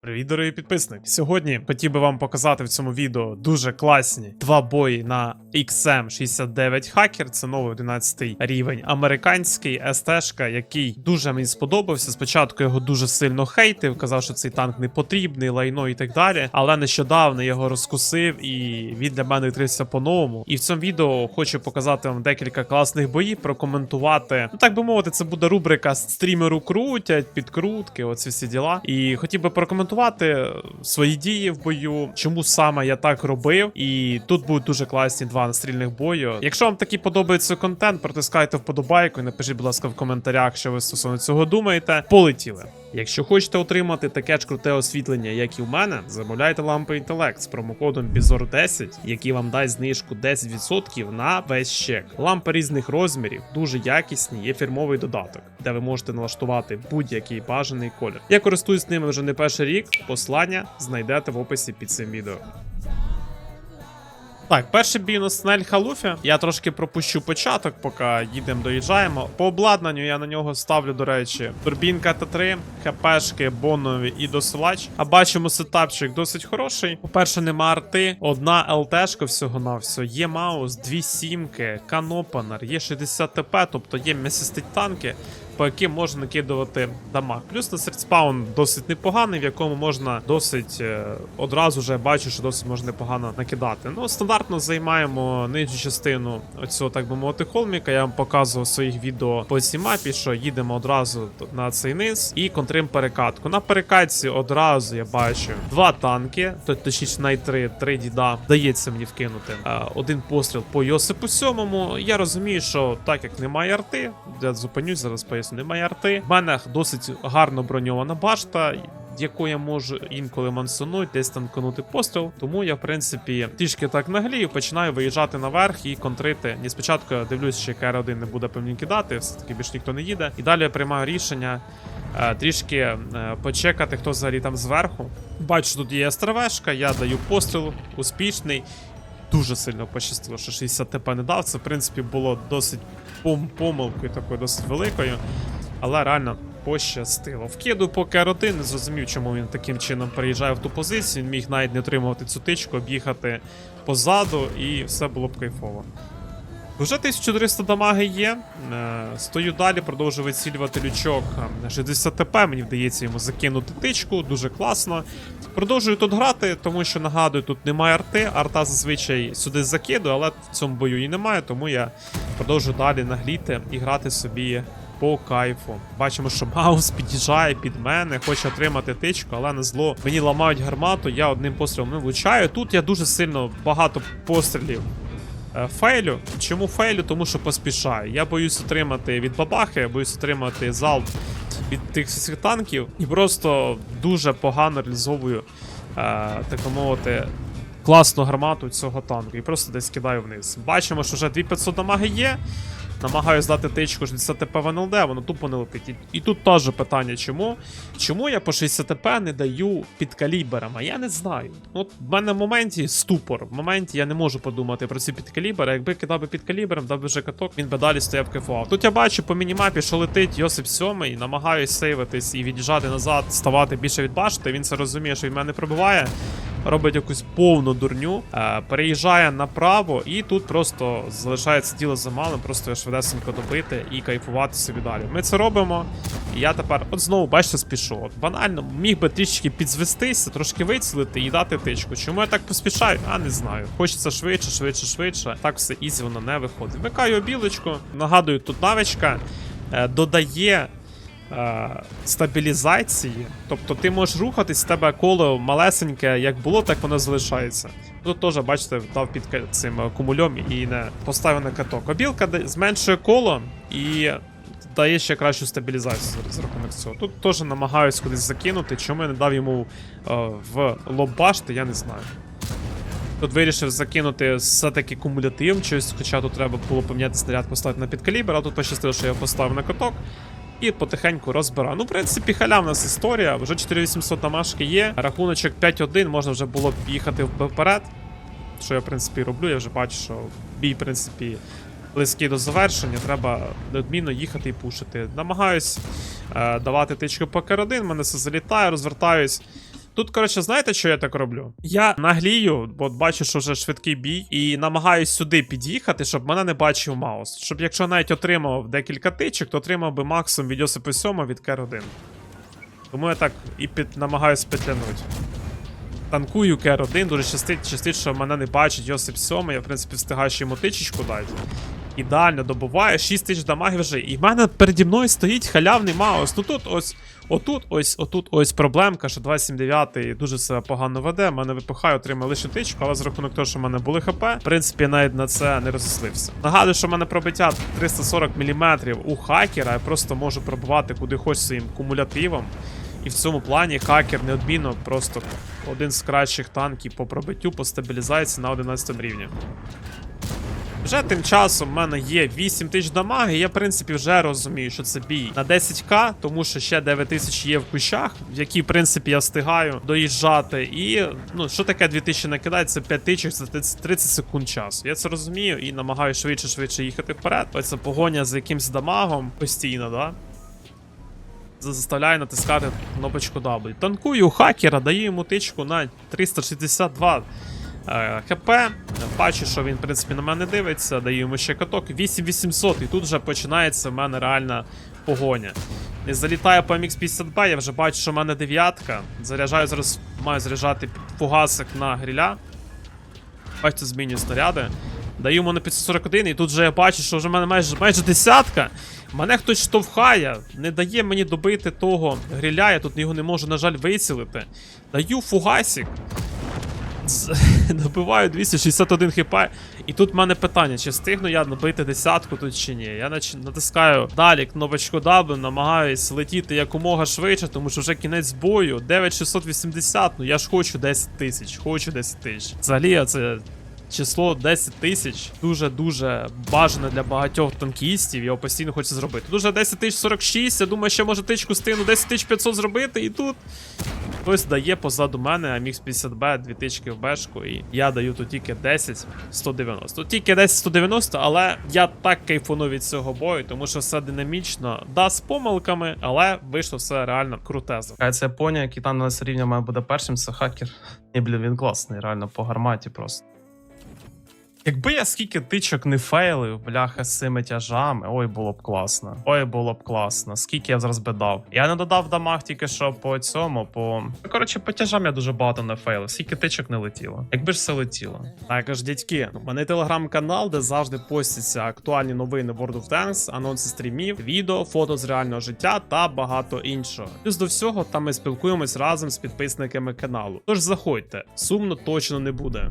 Привіт, дорогі підписники! Сьогодні хотів би вам показати в цьому відео дуже класні два бої на XM69 Hacker. Це новий 11 рівень американський СТ-шка, який дуже мені сподобався. Спочатку його дуже сильно хейтив, казав, що цей танк не потрібний, лайно і так далі. Але нещодавно його розкусив і він для мене відкрився по-новому. І в цьому відео хочу показати вам декілька класних боїв, прокоментувати. Ну так би мовити, це буде рубрика стрімеру крутять, підкрутки, оці всі діла. І хотів би прокоментувати свої дії в бою, чому саме я так робив. І тут будуть дуже класні два настрільних бою. Якщо вам такий подобається контент, протискайте вподобайку і напишіть, будь ласка, в коментарях, що ви стосовно цього думаєте. Полетіли. Якщо хочете отримати таке ж круте освітлення, як і в мене, замовляйте лампи інтелект з промокодом BIZOR10, який вам дасть знижку 10% на весь чек. Лампи різних розмірів, дуже якісні, є фірмовий додаток, де ви можете налаштувати будь-який бажаний колір. Я користуюсь ними вже не перший рік. Послання знайдете в описі під цим відео. Так, перший бій у нас на Ель-Халуфі. Я трошки пропущу початок, поки їдемо, доїжджаємо. По обладнанню я на нього ставлю, до речі, турбінка Т3, ХПшки, бонові і досилач. А бачимо, сетапчик досить хороший. По-перше, нема арти, одна ЛТшка всього на все. Є маус, дві сімки, канопанер, є 60 ТП, тобто є м'ясисті танки. По яким можна накидувати дамаг. Плюс на серцпаун досить непоганий, в якому можна досить е, одразу вже бачу, що досить можна непогано накидати. Ну, стандартно займаємо нижню частину оцього, так би мовити, холміка. Я вам показував своїх відео по цій мапі, що їдемо одразу на цей низ і контрим перекатку. На перекатці одразу я бачу два танки, то точніше най три, три діда. Вдається мені вкинути. Е, один постріл по Йосипу сьомому. Я розумію, що так як немає арти, я зупинюсь зараз поясню, немає арти. В мене досить гарно броньована башта. Яку я можу інколи мансонуть, десь танканути постріл. Тому я, в принципі, трішки так наглію, починаю виїжджати наверх і контрити. Ні, спочатку я дивлюсь, що КР-1 не буде по мені кидати, все-таки більш ніхто не їде. І далі я приймаю рішення е, трішки е, почекати, хто взагалі там зверху. Бачу, тут є СТРВшка, я даю постріл, успішний. Дуже сильно пощастило, що 60 ТП не дав. Це, в принципі, було досить пом помилкою такою досить великою. Але реально пощастило. Вкиду по КР-1, не зрозумів, чому він таким чином переїжджає в ту позицію. Він міг навіть не отримувати цю тичку, об'їхати позаду, і все було б кайфово. Вже 1400 дамаги є. Е, Стою далі, продовжую вицілювати лючок на 60 ТП. Мені вдається йому закинути тичку, дуже класно. Продовжую тут грати, тому що нагадую, тут немає арти. Арта зазвичай сюди закидує, але в цьому бою її немає, тому я продовжую далі нагліти і грати собі по кайфу. Бачимо, що Маус під'їжджає під мене, хоче отримати тичку, але на зло мені ламають гармату, я одним пострілом не влучаю. Тут я дуже сильно багато пострілів е, фейлю. Чому фейлю? Тому що поспішаю. Я боюсь отримати від бабахи, я боюсь отримати залп від тих всіх танків і просто дуже погано реалізовую, е, так мовити, класну гармату цього танку і просто десь кидаю вниз. Бачимо, що вже 2500 дамаги є. Намагаюсь дати тичку 60 ТП в НЛД, воно тупо не летить. І, тут теж питання, чому? Чому я по 60 ТП не даю під калібром? А я не знаю. От в мене в моменті ступор. В моменті я не можу подумати про ці підкалібри. Якби кидав би під калібром, дав би вже каток, він би далі стояв кайфував. Тут я бачу по мінімапі, що летить Йосип 7, намагаюсь сейвитись і від'їжджати назад, ставати більше від башти. Він це розуміє, що він мене пробиває. Робить якусь повну дурню, е, переїжджає направо, і тут просто залишається діло за малим, просто швидесенько добити і кайфувати собі далі. Ми це робимо. І я тепер, от знову, бачите, спішу. От банально міг би трішки підзвестися, трошки вицілити і дати тичку. Чому я так поспішаю? А не знаю. Хочеться швидше, швидше, швидше. Так все ізі воно не виходить. Вмикаю білочку. Нагадую, тут навичка е, додає стабілізації. Тобто ти можеш рухатись, в тебе коло малесеньке, як було, так воно залишається. Тут теж, бачите, дав під цим е, кумульом і не поставив на каток. Обілка зменшує коло і дає ще кращу стабілізацію за- за рахунок цього. Тут теж намагаюсь кудись закинути. Чому я не дав йому е, в лоб башти, я не знаю. Тут вирішив закинути все-таки кумулятив, щось, хоча тут треба було поміняти снаряд, поставити на підкалібр, а тут пощастило, що я поставив на каток. І потихеньку розбира. Ну, в принципі, халяв у нас історія. Вже 4800 намашки є. Рахуночок 5-1, можна вже було б їхати вперед. Що я, в принципі, роблю. Я вже бачу, що бій, в принципі, близький до завершення. Треба неодмінно їхати і пушити. Намагаюсь е, давати тичку по Кар-1, мене все залітає, розвертаюсь. Тут, коротше, знаєте, що я так роблю? Я наглію, бо бачу, що вже швидкий бій, і намагаюсь сюди під'їхати, щоб мене не бачив Маус. Щоб якщо навіть отримав декілька тичок, то отримав би максимум від Йосипа 7 від Кер 1. Тому я так і під намагаюсь підтягнути. Танкую Кер 1, дуже щастить, щастить, що мене не бачить Йосип 7, я в принципі встигаю ще йому тичечку дати. Ідеально добуваю, 6 тисяч дамагів вже. І в мене переді мною стоїть халявний Маус. Ну тут ось, отут, ось, отут ось проблемка, що 279 дуже себе погано веде. Мене випихає, отримає лише тичку, але з рахунок того, що в мене були ХП, в принципі, навіть на це не розослився. Нагадую, що в мене пробиття 340 мм у хакера, я просто можу пробувати куди хоч своїм кумулятивом. І в цьому плані хакер неодмінно просто один з кращих танків по пробиттю по стабілізації на 11 рівні. Вже тим часом в мене є 8 тисяч дамаги, і я, в принципі, вже розумію, що це бій на 10к, тому що ще 9 тисяч є в кущах, в які, в принципі, я встигаю доїжджати. І ну, що таке 2000 накидати, це 5 тисяч за 30 секунд часу. Я це розумію і намагаюся швидше-швидше їхати вперед. Це погоня за якимсь дамагом постійно, да? За- Заставляю натискати кнопочку W. Танкую хакера, даю йому тичку на 362 е, хп. Бачу, що він, в принципі, на мене дивиться, даю йому ще каток. 8800, і тут вже починається в мене реальна погоня. Не залітаю по MX-50B, я вже бачу, що в мене дев'ятка. Заряджаю зараз, маю заряджати фугасик на гріля. Бачите, змінюю снаряди. Даю йому на 541, і тут вже я бачу, що вже в мене майже, майже десятка. Мене хтось штовхає, не дає мені добити того гриля, я тут його не можу, на жаль, вицілити. Даю фугасик. Набиваю 261 хп. І тут в мене питання, чи встигну я набити десятку тут чи ні. Я натискаю далі кнопочку W, намагаюсь летіти якомога швидше, тому що вже кінець бою. 9680, ну я ж хочу 10 тисяч, хочу 10 тисяч. Взагалі, це число 10 тисяч дуже-дуже бажане для багатьох танкістів. Його постійно хочеться зробити. Дуже 10 тисяч 46, я думаю, ще може тичку стигну 10 тисяч 500 зробити, і тут хтось дає позаду мене амікс 50Б, дві тички в бешку, і я даю тут тільки 10 190. Тут тільки 10 190, але я так кайфану від цього бою, тому що все динамічно, да, з помилками, але вийшло все реально крутезо. А це поня, який там на рівня має буде першим, це хакер. Ні, блін, він класний, реально, по гарматі просто. Якби я скільки тичок не фейлив, бляха, з цими тяжами, ой, було б класно. Ой, було б класно. Скільки я зараз би дав. Я не додав дамаг тільки що по цьому, по. Ну, Коротше, по тяжам я дуже багато не фейлив. Скільки тичок не летіло. Якби ж все летіло. Також, дядьки, у мене телеграм-канал, де завжди постяться актуальні новини World of Tanks, анонси стрімів, відео, фото з реального життя та багато іншого. Плюс до всього, там ми спілкуємось разом з підписниками каналу. Тож заходьте, сумно точно не буде.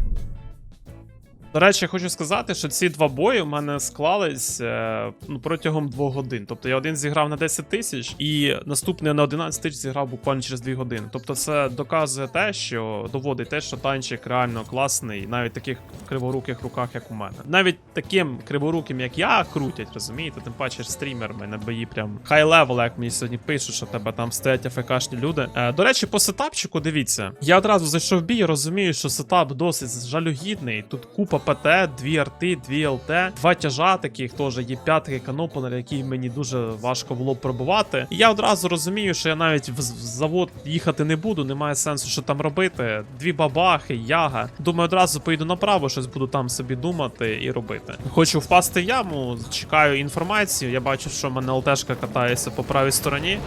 До речі, хочу сказати, що ці два бої в мене склались е, ну, протягом двох годин. Тобто я один зіграв на 10 тисяч, і наступний на 11 тисяч зіграв буквально через 2 години. Тобто, це доказує те, що доводить те, що танчик реально класний, навіть в таких криворуких руках, як у мене. Навіть таким криворуким, як я, крутять, розумієте? Тим паче ж стрімерами на бої прям хай левел, як мені сьогодні пишуть, що тебе там стоять АФКшні люди. Е, до речі, по сетапчику, дивіться, я одразу зайшов в бій, розумію, що сетап досить жалюгідний. Тут купа ПТ, дві арти, дві ЛТ, два тяжа таких теж є п'ятий канопонер, який мені дуже важко було пробувати. І я одразу розумію, що я навіть в завод їхати не буду, немає сенсу, що там робити. Дві бабахи, яга. Думаю, одразу поїду направо, щось буду там собі думати і робити. Хочу впасти в яму, чекаю інформацію. Я бачу, що в мене ЛТшка катається по правій стороні.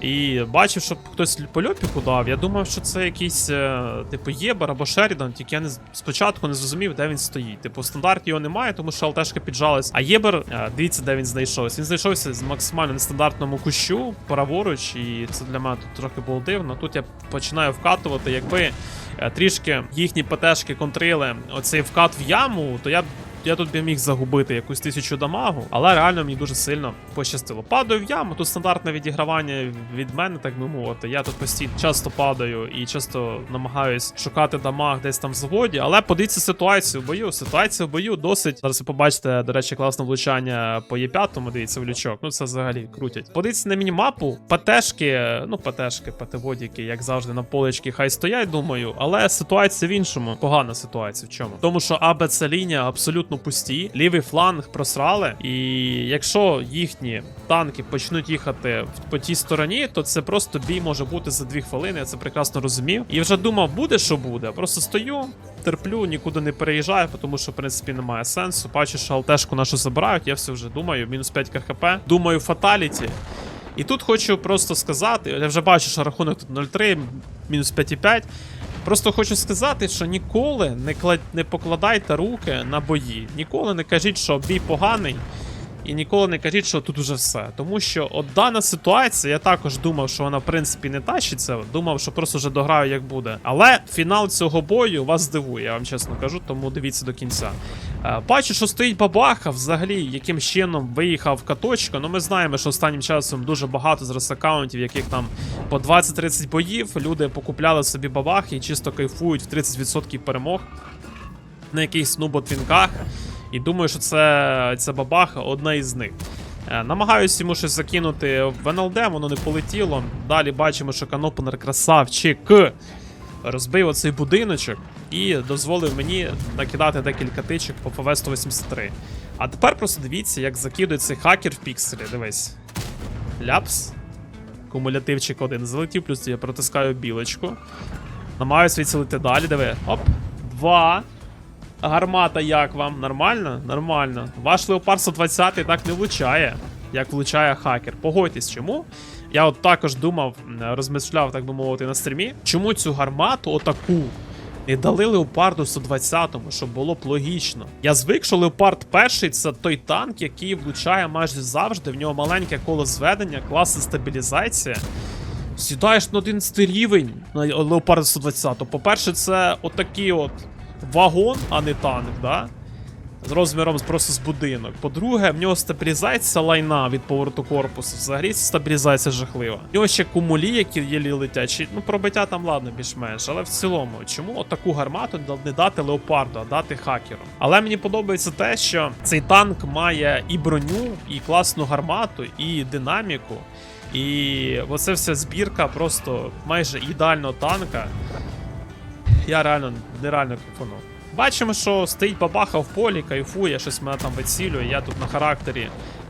І бачив, що хтось по льопіку дав. Я думав, що це якийсь, е, типу, Єбер або Шерідан, тільки я не спочатку не зрозумів, де він стоїть. Типу, стандарт його немає, тому що алтешка піджалась. А Єбер, е, дивіться, де він знайшовся. Він знайшовся з максимально нестандартному кущу, праворуч, і це для мене тут трохи було дивно. Тут я починаю вкатувати, якби е, трішки їхні ПТшки контрили оцей вкат в яму, то я б. Я тут би міг загубити якусь тисячу дамагу, але реально мені дуже сильно пощастило. Падаю в яму, тут стандартне відігравання від мене, так би мовити. Я тут постійно часто падаю і часто намагаюсь шукати дамаг десь там в заводі. Але подивіться ситуацію в бою. Ситуація в бою досить. Зараз ви побачите, до речі, класне влучання по Є5, дивіться в лючок. Ну це взагалі крутять. Подивіться на мінімапу. ПТшки, ну ПТшки, ПТ-водіки, як завжди, на полички хай стоять, думаю. Але ситуація в іншому. Погана ситуація в чому? Тому що АБЦ лінія абсолютно пусті. Лівий фланг просрали. І якщо їхні танки почнуть їхати по тій стороні, то це просто бій може бути за дві хвилини. Я це прекрасно розумів. І вже думав, буде що буде. Просто стою, терплю, нікуди не переїжджаю, тому що в принципі немає сенсу. Бачу, що алтешку нашу забирають. Я все вже думаю, мінус 5 КХП. Думаю, фаталіті. І тут хочу просто сказати, я вже бачу, що рахунок тут 0,3, мінус 5,5. Просто хочу сказати, що ніколи не, клад... не покладайте руки на бої. Ніколи не кажіть, що бій поганий. І ніколи не кажіть, що тут уже все. Тому що от дана ситуація, я також думав, що вона в принципі не тащиться. Думав, що просто вже дограю, як буде. Але фінал цього бою вас здивує, я вам чесно кажу, тому дивіться до кінця. Е, Бачу, що стоїть бабаха, взагалі, яким чином виїхав каточка. Ну, ми знаємо, що останнім часом дуже багато зараз аккаунтів, яких там по 20-30 боїв. Люди покупляли собі бабахи і чисто кайфують в 30% перемог на якихось нуботвінках. І думаю, що це, ця бабаха одна із них. Е, Намагаюсь йому щось закинути в НЛД, воно не полетіло. Далі бачимо, що канопенер красавчик розбив оцей будиночок і дозволив мені накидати декілька тичок по ФВ 183. А тепер просто дивіться, як закидує цей хакер в пікселі. Дивись. Ляпс. Кумулятивчик один залетів, плюс я протискаю білочку. Намагаюсь відцілити далі. Диви. Оп. Два. Гармата як вам? Нормально? Нормально. Ваш Леопард 120 так не влучає, як влучає хакер. Погодьтесь, чому? Я от також думав, м, розмишляв, так би мовити, на стрімі, чому цю гармату отаку не дали Леопарду 120-му, щоб було б логічно. Я звик, що Леопард перший це той танк, який влучає майже завжди. В нього маленьке коло зведення, класна стабілізація. Сідаєш на 11 рівень на Леопард 120. По-перше, це отакий от вагон, а не танк, да? З розміром просто з будинок. По-друге, в нього стабілізація лайна від повороту корпусу. Взагалі стабілізація жахлива. В нього ще кумулі, які єлі летять. Ну, пробиття там ладно, більш-менш. Але в цілому, чому таку гармату не дати леопарду, а дати хакеру? Але мені подобається те, що цей танк має і броню, і класну гармату, і динаміку. І оце вся збірка просто майже ідеального танка. Я реально нереально кайфанув. Бачимо, що стоїть бабаха в полі, кайфує, щось мене там вицілює. Я тут на характері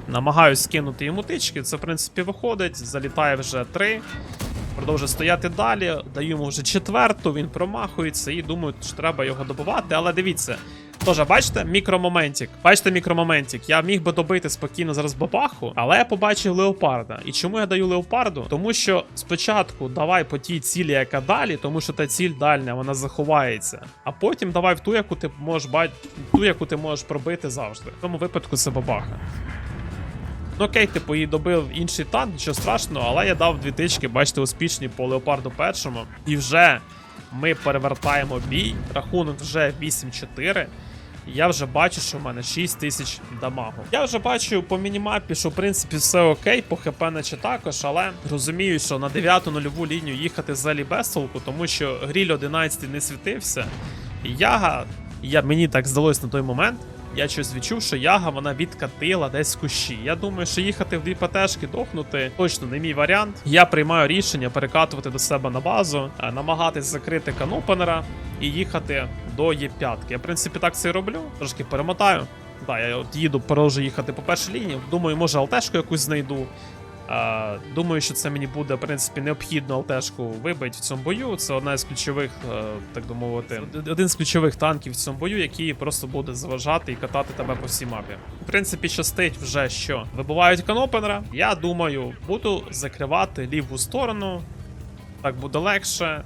намагаюсь скинути йому тички. Це, в принципі, виходить. Залітає вже три. Продовжує стояти далі. Даю йому вже четверту, він промахується і думаю, що треба його добувати. Але дивіться. Тож, бачите, мікромоментик. Бачите, мікромоментик. Я міг би добити спокійно зараз бабаху, але я побачив леопарда. І чому я даю леопарду? Тому що спочатку давай по тій цілі, яка далі, тому що та ціль дальня, вона заховається. А потім давай в ту, яку ти можеш бать... ту, яку ти можеш пробити завжди. В тому випадку це бабаха. Ну окей, типу, її добив інший танк, нічого страшного, але я дав дві тички, бачите, успішні по леопарду першому. І вже ми перевертаємо бій. Рахунок вже 8-4. Я вже бачу, що в мене 6 тисяч дамагу. Я вже бачу по мінімапі, що в принципі все окей, по хп наче також, але розумію, що на 9 нульову лінію їхати взагалі без толку, тому що гріль 11 не світився. Яга, я, мені так здалось на той момент. Я щось відчув, що яга вона відкатила десь кущі. Я думаю, що їхати в дві ПТшки, дохнути точно не мій варіант. Я приймаю рішення перекатувати до себе на базу, е, намагатись закрити канопенера і їхати до Є5. Я, в принципі, так це і роблю. Трошки перемотаю. Так, я от їду, продовжую їхати по першій лінії. Думаю, може алтешку якусь знайду. Думаю, що це мені буде, в принципі, необхідно алтешку вибити в цьому бою. Це одна з ключових, е, так би мовити, один з ключових танків в цьому бою, який просто буде заважати і катати тебе по всій мапі. В принципі, щастить вже що вибивають канопенера. Я думаю, буду закривати ліву сторону. Так буде легше.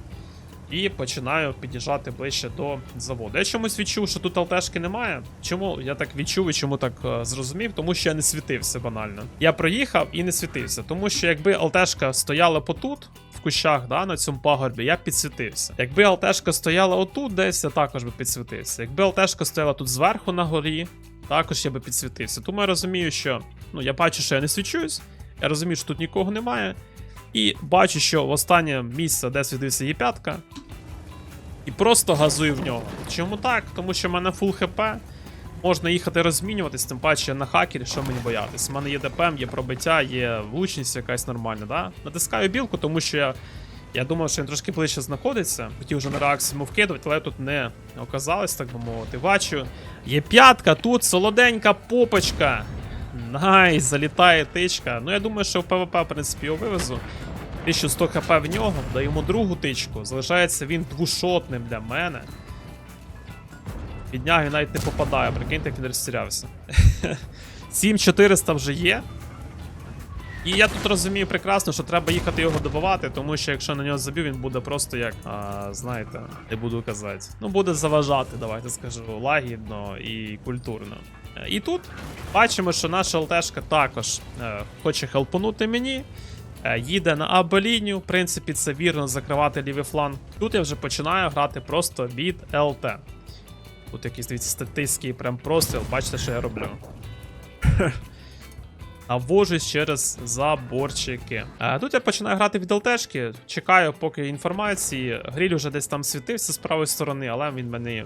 І починаю під'їжджати ближче до заводу. Я чомусь відчув, що тут ЛТшки немає. Чому я так відчув і чому так е, зрозумів? Тому що я не світився банально. Я проїхав і не світився. Тому що якби ЛТшка стояла потут, в кущах, да, на цьому пагорбі, я підсвітився. Якби ЛТшка стояла отут, десь я також би підсвітився. Якби ЛТшка стояла тут зверху на горі, також я би підсвітився. Тому я розумію, що ну я бачу, що я не свічуюсь. Я розумію, що тут нікого немає. І бачу, що в останнє місце, де світився є п'ятка, і просто газую в нього. Чому так? Тому що в мене фул хп. Можна їхати розмінюватись, тим паче на хакері, що мені боятись. У мене є ДПМ, є пробиття, є влучність якась нормальна, да? Натискаю білку, тому що я Я думав, що він трошки ближче знаходиться. Хотів вже на реакцію йому вкидувати, але тут не оказалось, так би мовити. Бачу. Є п'ятка, тут солоденька попочка. Найс, залітає тичка. Ну я думаю, що в ПВП, в принципі, його вивезу. 1100 хп в нього, йому другу тичку. Залишається він двушотним для мене. Підняг він навіть не попадає, прикиньте, як він розстрілявся. 7400 вже є. І я тут розумію прекрасно, що треба їхати його добивати, тому що якщо на нього забив, він буде просто як, а, знаєте, не буду казати. Ну, буде заважати, давайте скажу, лагідно і культурно. Е, І тут бачимо, що наша ЛТшка також е, хоче хелпанути мені. Е, Їде на АБ-лінію, в принципі, це вірно закривати лівий фланг. Тут я вже починаю грати просто від ЛТ. Тут якийсь дивіться, статистський прям простріл, бачите, що я роблю. Навожусь через заборчики. А, тут я починаю грати від ЛТшки, чекаю, поки інформації. Гріль уже десь там світився з правої сторони, але він мене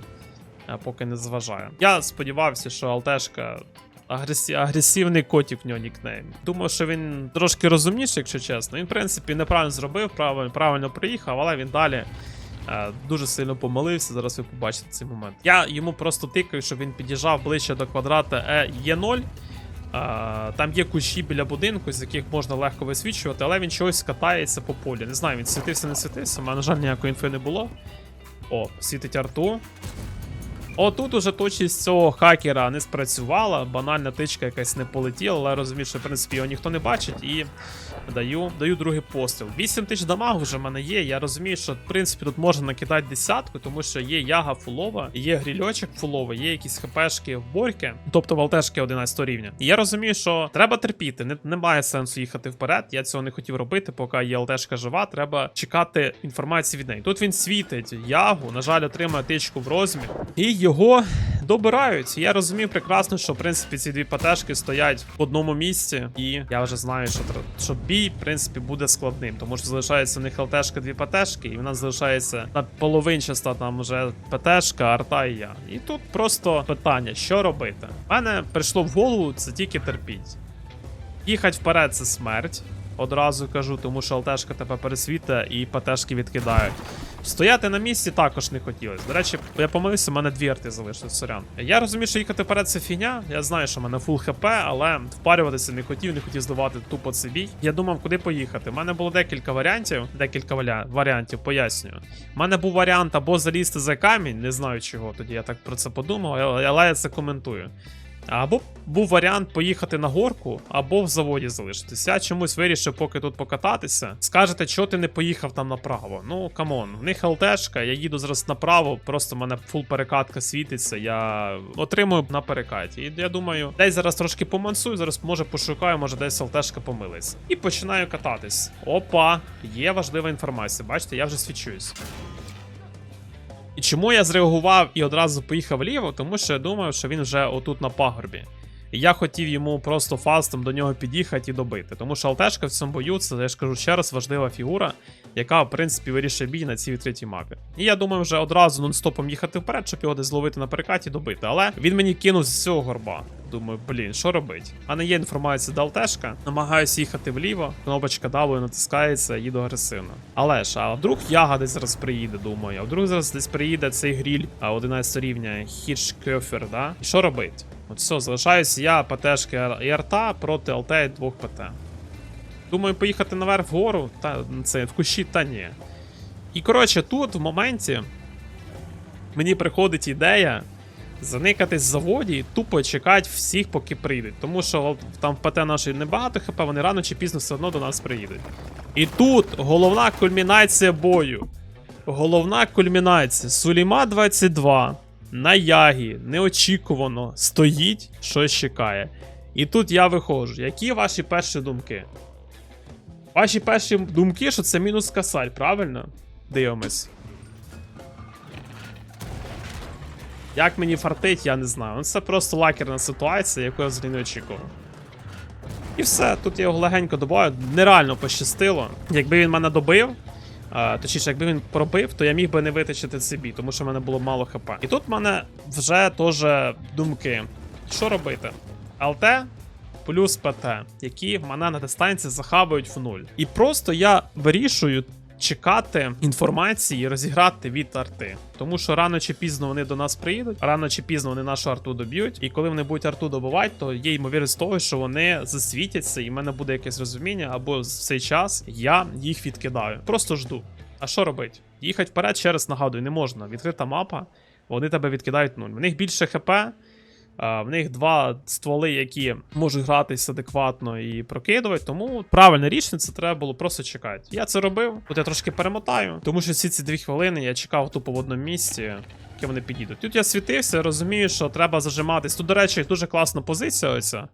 а, поки не зважає. Я сподівався, що ЛТшка. Агресі... Агресивний котик в нього нікнейм. Думав, що він трошки розумніший, якщо чесно. Він, в принципі, неправильно зробив, правильно, правильно приїхав, але він далі е, дуже сильно помилився. Зараз ви побачите цей момент. Я йому просто тикаю, щоб він під'їжджав ближче до квадрата е, Е0. А, там є кущі біля будинку, з яких можна легко висвічувати, але він чогось катається по полі. Не знаю, він світився, не світився. У мене, на жаль, ніякої інфи не було. О, світить арту. О, тут уже точність цього хакера не спрацювала. Банальна тичка якась не полетіла, але я розумію, що в принципі його ніхто не бачить. І даю, даю другий постріл. 8 тисяч дамагу вже в мене є. Я розумію, що в принципі тут можна накидати десятку, тому що є яга фулова, є грільочок фуловий, є якісь хпшки в борьки, тобто валтешки 11 рівня. І я розумію, що треба терпіти, не, немає сенсу їхати вперед. Я цього не хотів робити, поки є ЛТшка жива. Треба чекати інформації від неї. Тут він світить ягу, на жаль, отримає тичку в розмір. І його добирають. Я розумію прекрасно, що в принципі ці дві ПТшки стоять в одному місці, і я вже знаю, що що бій, в принципі, буде складним, тому що залишається у них ЛТшка, дві ПТшки, і в нас залишається на половинчаста там вже ПТшка, арта і я. І тут просто питання, що робити. У мене прийшло в голову це тільки терпіть. Їхати вперед це смерть. Одразу кажу, тому що ЛТшка тебе пересвіта і ПТшки відкидають. Стояти на місці також не хотілося. До речі, я помилився, в мене дві арти залишились, сорян. Я розумію, що їхати вперед це фігня. Я знаю, що в мене фул хп, але впарюватися не хотів, не хотів здавати тупо цей бій. Я думав, куди поїхати. У мене було декілька варіантів. Декілька варіантів, пояснюю. У мене був варіант або залізти за камінь, не знаю чого. Тоді я так про це подумав, але я це коментую. Або був варіант поїхати на горку, або в заводі залишитися. Я чомусь вирішив поки тут покататися. Скажете, що ти не поїхав там направо? Ну камон, в них ЛТшка, я їду зараз направо, просто в мене фул перекатка світиться. Я отримую на перекаті. І я думаю, десь зараз трошки помансую, зараз може пошукаю, може десь ЛТшка помилиться. І починаю кататись. Опа, є важлива інформація. Бачите, я вже свічуюсь. І чому я зреагував і одразу поїхав ліво? Тому що я думав, що він вже отут на пагорбі. І я хотів йому просто фастом до нього під'їхати і добити. Тому що алтешка в цьому бою, це я ж кажу ще раз, важлива фігура, яка, в принципі, вирішує бій на цій третій мапі. І я думаю, вже одразу нон-стопом їхати вперед, щоб його десь зловити на перекаті і добити. Але він мені кинув з цього горба. Думаю, блін, що робить? А не є інформація до алтешка. Намагаюся їхати вліво, кнопочка W натискається, їду агресивно. Але ж, а вдруг яга десь зараз приїде, думаю. А вдруг зараз десь приїде цей гріль а, 11 рівня, Хіршкьофер, да? І що робить? От все, залишаюся я, ПТшки і арта проти ЛТ і двох ПТ. Думаю, поїхати наверх вгору, та це в кущі, та ні. І коротше, тут в моменті мені приходить ідея заникатись в заводі і тупо чекати всіх, поки прийдуть. Тому що там в ПТ нашої небагато ХП, вони рано чи пізно все одно до нас приїдуть. І тут головна кульмінація бою. Головна кульмінація. Суліма 22 на ягі неочікувано стоїть, щось чекає. І тут я виходжу. Які ваші перші думки? Ваші перші думки, що це мінус касаль, правильно? Дивимось. Як мені фартить, я не знаю. Ну, Це просто лакерна ситуація, яку я взагалі не очікував. І все, тут я його легенько добиваю. Нереально пощастило. Якби він мене добив, а, точніше, якби він пробив, то я міг би не витачити собі, тому що в мене було мало хп. І тут в мене вже теж думки. Що робити? ЛТ плюс ПТ, які в мене на дистанції захавають в нуль. І просто я вирішую чекати інформації розіграти від арти. Тому що рано чи пізно вони до нас приїдуть, рано чи пізно вони нашу арту доб'ють. І коли вони будуть арту добивати, то є ймовірність того, що вони засвітяться, і в мене буде якесь розуміння, або в цей час я їх відкидаю. Просто жду. А що робить? Їхати вперед, ще раз нагадую, не можна. Відкрита мапа, вони тебе відкидають нуль. В них більше хп. А, В них два стволи, які можуть гратись адекватно і прокидувати. Тому правильне рішення це треба було просто чекати. Я це робив. от я трошки перемотаю, тому що всі ці дві хвилини я чекав тупо в одному місці, які вони підійдуть. Тут я світився, розумію, що треба зажиматись. Тут, до речі, дуже класна позиція. Оця.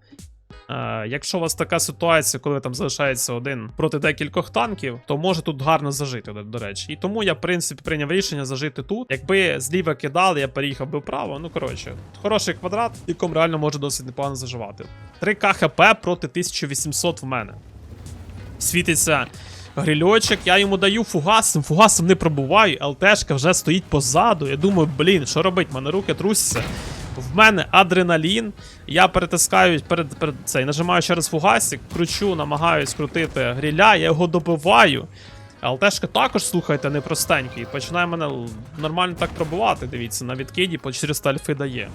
Е, якщо у вас така ситуація, коли там залишається один проти декількох танків, то може тут гарно зажити, до, речі. І тому я, в принципі, прийняв рішення зажити тут. Якби зліва кидали, я переїхав би вправо. Ну коротше, хороший квадрат, в якому реально може досить непогано заживати. 3К хп проти 1800 в мене. Світиться грильочок, я йому даю фугасом, фугасом не пробуваю, ЛТшка вже стоїть позаду. Я думаю, блін, що робить? Мене руки трусяться. В мене адреналін. Я перетискаю перед, перед цей, нажимаю через фугасик, кручу, намагаюсь крутити гріля, я його добиваю. ЛТшка також, слухайте, непростенький. Починає мене нормально так пробувати. Дивіться, на відкиді по 400 альфи дає.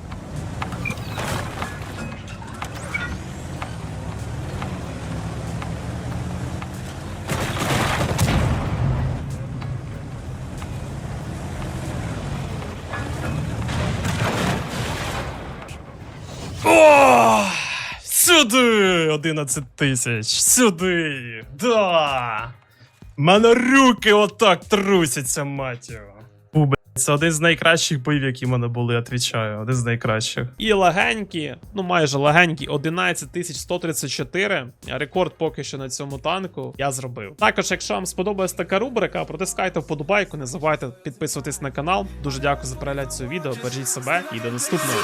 О! Сюди! 11 тисяч! Сюди! Да! Мене руки отак трусяться, блядь, це один з найкращих боїв, які в мене були, отвічаю. Один з найкращих. І легенькі, ну майже легенькі, 11134. Рекорд поки що на цьому танку я зробив. Також, якщо вам сподобалась така рубрика, протискайте вподобайку, не забувайте підписуватись на канал. Дуже дякую за перегляд цього відео. Бережіть себе і до наступного.